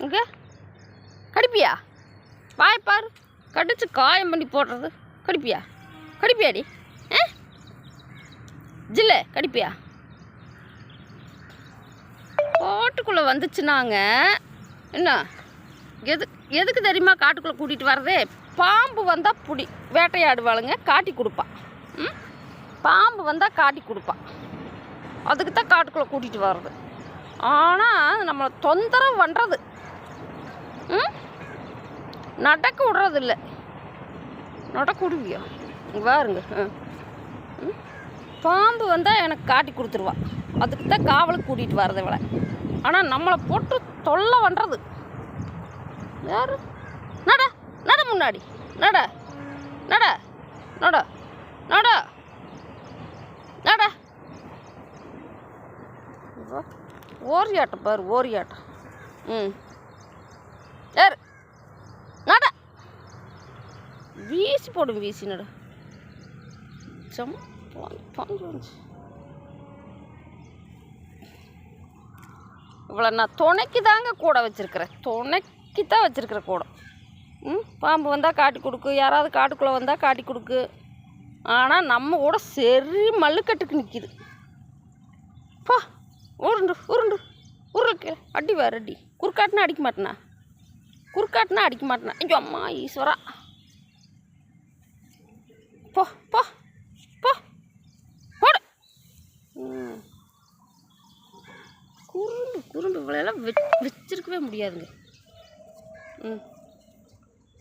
இங்கே. கடிப்பியா? வாய் கடிச்சு காயம் பண்ணி போடுறது. கடிப்பியா? கடிப்பியாடி? ஆ? ஜில்ல கடிப்பியா? காட்டுக்குள்ளே வந்துச்சுனாங்க. என்ன? எது எதுக்கு தெரியுமா காட்டுக்குள்ளே கூட்டிகிட்டு வர்றதே? பாம்பு வந்தால் பிடி வேட்டையாடுவாளுங்க காட்டி கொடுப்பான் ம்? பாம்பு வந்தால் காட்டி கொடுப்பான் அதுக்கு தான் காட்டுக்குள்ளே கூட்டிகிட்டு வர்றது. ஆனால் நம்மளை தொந்தரவு பண்ணுறது நடக்க விடுறதில்ல. நடக்க விடுவியா? வாருங்க. பாம்பு வந்தால் எனக்கு காட்டி கொடுத்துருவா. அதுக்கு தான் காவலுக்கு கூட்டிகிட்டு வரது இவளை. ஆனால் நம்மளை போட்டு தொல்லை பண்ணுறது யார்? நட நட முன்னாடி. நட நட நட நட நட. ஓரியாட்டம் பாரு ஓரியாட்டம். ம் ஏறு நட வீசி போடும் வீசி நட சம் இவ்வளோ நான் துணைக்கு தாங்க கூட வச்சுருக்கிறேன். துணைக்கு தான் வச்சுருக்கிறேன் கூட. ம் பாம்பு வந்தால் காட்டி கொடுக்கு யாராவது காட்டுக்குள்ளே வந்தால் காட்டி கொடுக்கு. ஆனால் நம்ம கூட சரி மல்லுக்கட்டுக்கு நிற்கிது பா உருண்டு உருண்டு. உருளுக்கு அடி வேறு அடி குறுக்காட்டினா அடிக்க மாட்டேனா? குறுக்காட்டினா அடிக்க மாட்டேனா? ஐயோ அம்மா ஈஸ்வரா. போ போ போ. போடு ம் குருண்டு. குருண்டு இவ்வளோலாம் வெச் வச்சிருக்கவே முடியாதுங்க. ம்.